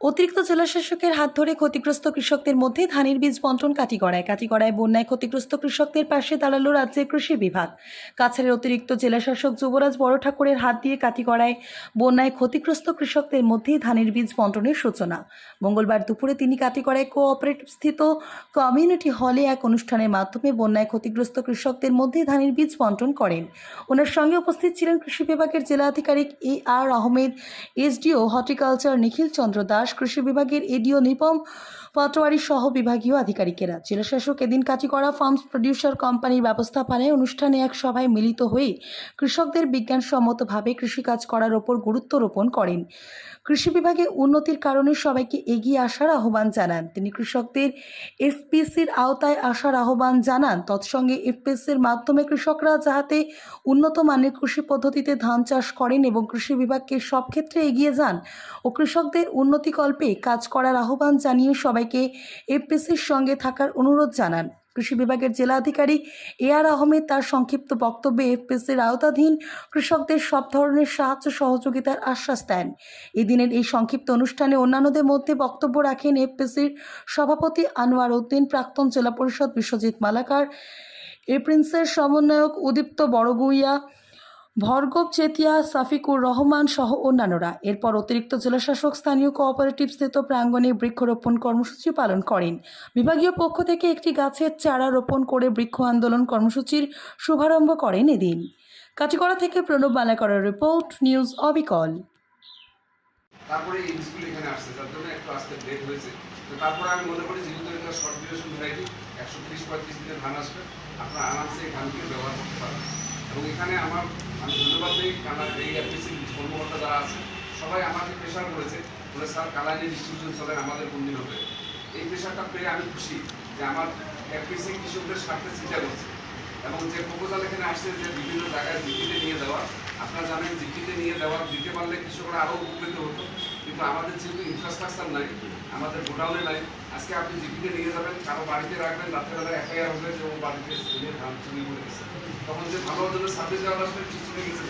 অতিরিক্ত জেলাশাসকের হাত ধরে ক্ষতিগ্রস্ত কৃষকদের মধ্যে ধানের বীজ বন্টন কাটিগড়ায় কাটিগড়ায় বন্যায় ক্ষতিগ্রস্ত কৃষকদের পাশে দাঁড়াল রাজ্যের কৃষি বিভাগ। কাছাড়ের অতিরিক্ত জেলাশাসক যুবরাজ বড় ঠাকুরের হাত দিয়ে কাটিগড়ায় বন্যায় ক্ষতিগ্রস্ত কৃষকদের মধ্যে ধানের বীজ বন্টনের সূচনা। মঙ্গলবার দুপুরে তিনি কাটিগড়ায় কোঅপারেটিভ স্থিত কমিউনিটি হলে এক অনুষ্ঠানের মাধ্যমে বন্যায় ক্ষতিগ্রস্ত কৃষকদের মধ্যে ধানের বীজ বন্টন করেন। ওনার সঙ্গে উপস্থিত ছিলেন কৃষি বিভাগের জেলা আধিকারিক A R Ahmed, SDO horticulture Nikhil Chandra Das কৃষি বিভাগের এডিও নিপম পাটোয়ারি সহ বিভাগীয় আধিকারিকেরা। জেলাশাসক এদিন কাটিকড়া ফার্মস প্রডিউসার কোম্পানির ব্যবস্থাপনায় অনুষ্ঠানে এক সভায় মিলিত হয়ে কৃষকদের বিজ্ঞানসম্মতভাবে কৃষিকাজ করার ওপর গুরুত্ব রোপণ করেন। কৃষি বিভাগে উন্নতির কারণে সবাইকে এগিয়ে আসার আহ্বান জানান। তিনি কৃষকদের এফপিসির আওতায় আসার আহ্বান জানান। তৎসঙ্গে এফপিসির মাধ্যমে কৃষকরা যাহাতে উন্নত মানের কৃষি পদ্ধতিতে ধান চাষ করেন এবং কৃষি বিভাগকে সব ক্ষেত্রে এগিয়ে যান ও কৃষকদের উন্নতিকল্পে কাজ করার আহ্বান জানিয়ে সবাইকে এফপিসির সঙ্গে থাকার অনুরোধ জানান। কৃষি বিভাগের জেলা আধিকারিক এ আর আহমেদ তার সংক্ষিপ্ত বক্তব্যে এফপিসির আওতাধীন কৃষকদের সব ধরনের সাহায্য সহযোগিতার আশ্বাস দেন। এদিনের এই সংক্ষিপ্ত অনুষ্ঠানে অন্যান্যদের মধ্যে বক্তব্য রাখেন এফপিসির সভাপতি আনোয়ার উদ্দিন, প্রাক্তন জেলা পরিষদ বিশ্বজিৎ মালাকার, এ প্রিন্সের সমন্বয়ক উদীপ্ত বড়গুইয়া ভর্গব চেতিয়া, সাফিকুর রহমান সহ অন্যান্যরা। এরপর অতিরিক্ত জেলাশাসক, স্থানীয় কোঅপারেটিভ স্থিত প্রাঙ্গণে বৃক্ষরোপণ কর্মসূচি পালন করেন। বিভাগীয় পক্ষ থেকে একটি গাছের চারা রোপণ করে বৃক্ষ আন্দোলন কর্মসূচির শুভারম্ভ করেন এদিন। কাটিগড়া থেকে প্রণব মালাকরের রিপোর্ট, নিউজ অবিকল। তারপরে স্কুল এখানে আসছে যার জন্য একটু আজকে লেট হয়েছে। তো তারপরে আমি মনে করি যেহেতু এটা শর্ট ডিউরেশন ভ্যারাইটি একশো ত্রিশ পঁয়ত্রিশ দিনের ধান আসবে, আপনারা আরামসে এই ধানকে ব্যবহার করতে পারবেন। এবং এখানে আমার আমি ধন্যবাদ দিই আমার এই অ্যাপ্রিসি কর্মকর্তা যারা আছে সবাই আমাকে প্রেশার করেছে। বলে, স্যার কালাইনে ডিস্ট্রিবিউশন চলে, আমাদের কোনদিন হবে? এই প্রেশারটা পেয়ে আমি খুশি যে আমার অ্যাপ্রিসি কৃষকদের স্বার্থে চিন্তা করছে। এবং যে প্রপোজাল এখানে আসছে যে বিভিন্ন জায়গায় জিটিতে নিয়ে দেওয়া আপনারা জানেন জিটিতে নিয়ে দেওয়া দিতে পারলে কৃষকরা আরও উপকৃত হতো। কিন্তু আমাদের যেহেতু ইনফ্রাস্ট্রাকচার নাই, আমাদের গোডাউনে নাই, আজকে আপনি জিপিতে নিয়ে যাবেন, কারও বাড়িতে রাখবেন, রাত্রেবেলা এফআইআর হবে যে ও বাড়িতে ধান চুরি করে গেছে। তখন যে ভালো জন্য সার্ভিস দেওয়া আসবে চলে গেছে।